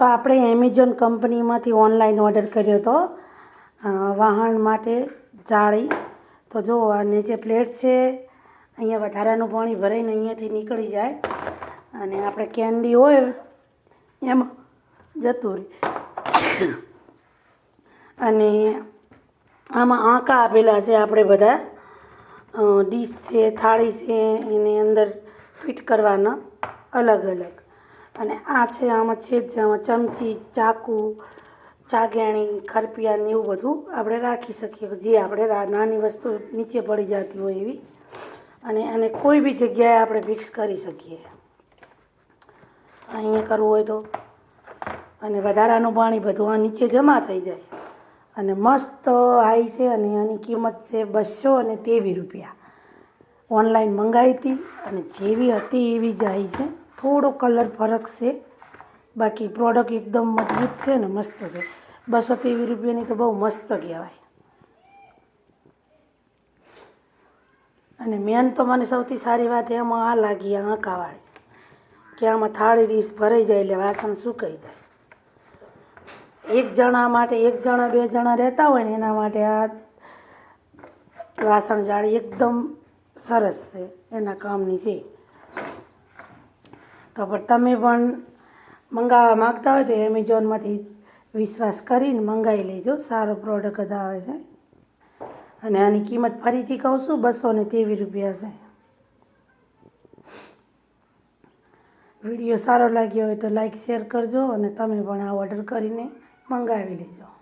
તો આપણે એમેઝોન કંપનીમાંથી ઓનલાઈન ઓર્ડર કર્યો હતો વાહન માટે જાળી. તો જો, અને જે પ્લેટ છે, અહીંયા વધારાનું પાણી ભરાઈને અહીંયાથી નીકળી જાય. અને આપણે કેન્ડી હોય, એમાં જતું રહે. અને આમાં આંકા આપેલા છે આપણે બધા. ડીશ છે, થાળી છે, એની અંદર ફિટ કરવાના અલગ અલગ અને આ છે આમાં છે, આમાં ચમચી, ચાકુ, ચાગેણી, ખરપિયા એવું બધું આપણે રાખી શકીએ જે આપણે નાની વસ્તુ નીચે પડી જતી હોય એવી. અને અને કોઈ બી જગ્યાએ આપણે ફિક્સ કરી શકીએ. અહીંયા કરવું હોય તો. અને વધારાનું પાણી બધું આ નીચે જમા થઈ જાય. અને મસ્ત હાઈ છે અને આની કિંમત છે બસો અને તેવી રૂપિયા. ઓનલાઈન મંગાવી હતી અને જેવી હતી એવી જ આવી છે. થોડો કલર ફરક છે. બાકી પ્રોડક્ટ એકદમ મજબૂત છે ને મસ્ત છે. બસો તેવી રૂપિયાની તો બહુ મસ્ત કહેવાય. અને મેન તો મને સૌથી સારી વાત એમાં આ લાગી આંકાવાળી, કે આમાં થાળી ડીશ ભરાઈ જાય એટલે વાસણ સુકાઈ જાય. એક જણા માટે એક જણા બે જણા રહેતા હોય ને એના માટે આ વાસણ જાળી એકદમ સરસ છે. એના કામની છે. તો પણ તમે પણ મંગાવવા માગતા હોય તો એમેઝોનમાંથી વિશ્વાસ કરીને મંગાવી લેજો. સારો પ્રોડક્ટ જ આવે છે. અને આની કિંમત ફરીથી કહું છું, બસો ને તેવી રૂપિયા છે. વીડિયો સારો લાગ્યો હોય તો લાઈક શેર કરજો અને તમે પણ આ ઓર્ડર કરીને મંગાવી લેજો.